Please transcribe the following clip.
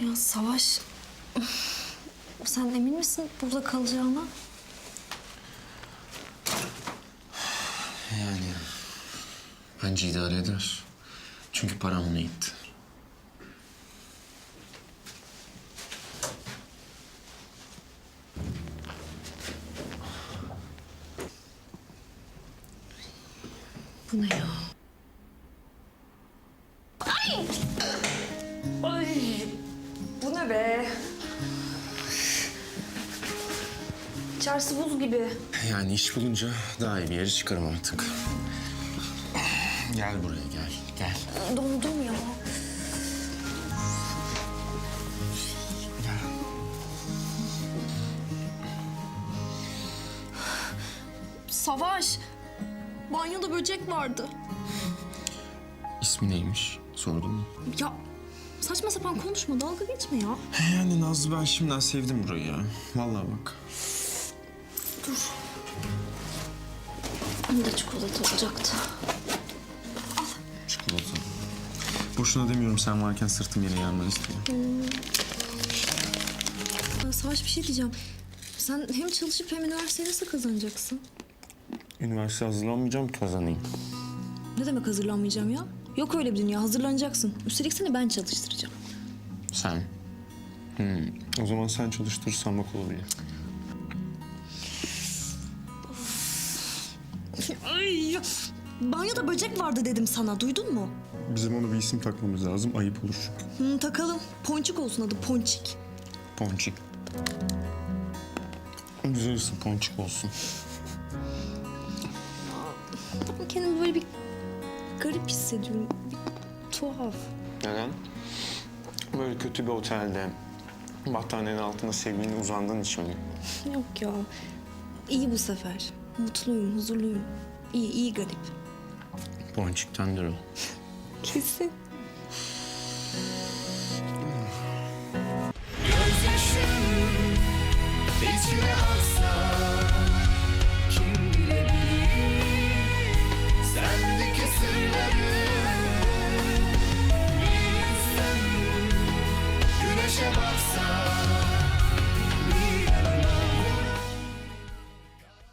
Ya Savaş... Sen emin misin burada kalacağına? Yani bence idare eder. Çünkü param ona gitti. Bu ne ya? Ay! Ay! Bu ne be? İçerisi buz gibi. Yani iş bulunca daha iyi bir yere çıkarım artık. Gel buraya gel, gel. Dondum ya. Gel. Savaş! Banyoda böcek vardı. İsmi neymiş? Sordun mu? Ya saçma sapan konuşma, dalga geçme ya. Yani Nazlı ben şimdiden sevdim burayı ya. Vallahi bak. Dur. Bunda çikolata olacaktı. Çikolata. Boşuna demiyorum sen varken sırtım yere gelmez diye. Ya Savaş bir şey diyeceğim. Sen hem çalışıp hem üniversiteyi nasıl kazanacaksın? Üniversite hazırlanmayacağım kazanayım. Ne demek hazırlanmayacağım ya? Yok öyle bir dünya, hazırlanacaksın. Üstelik seni ben çalıştıracağım. Sen? Hmm. O zaman sen çalıştırırsan bak olabilir. Ay! Banyoda böcek vardı dedim sana, duydun mu? Bizim ona bir isim takmamız lazım. Ayıp olur çünkü. Hı, takalım. Ponçik olsun adı, Ponçik. Ponçik. Güzel isim Ponçik olsun. Kendimi böyle bir garip hissediyorum. Bir tuhaf. Neden? Böyle kötü bir otelde battaniyenin altında sevgilini uzandığın için mi? Yok ya. İyi bu sefer. Mutluyum, huzurluyum. İyi, iyi garip. Ponçik'tendir o. Kesin. Gözyaşım içime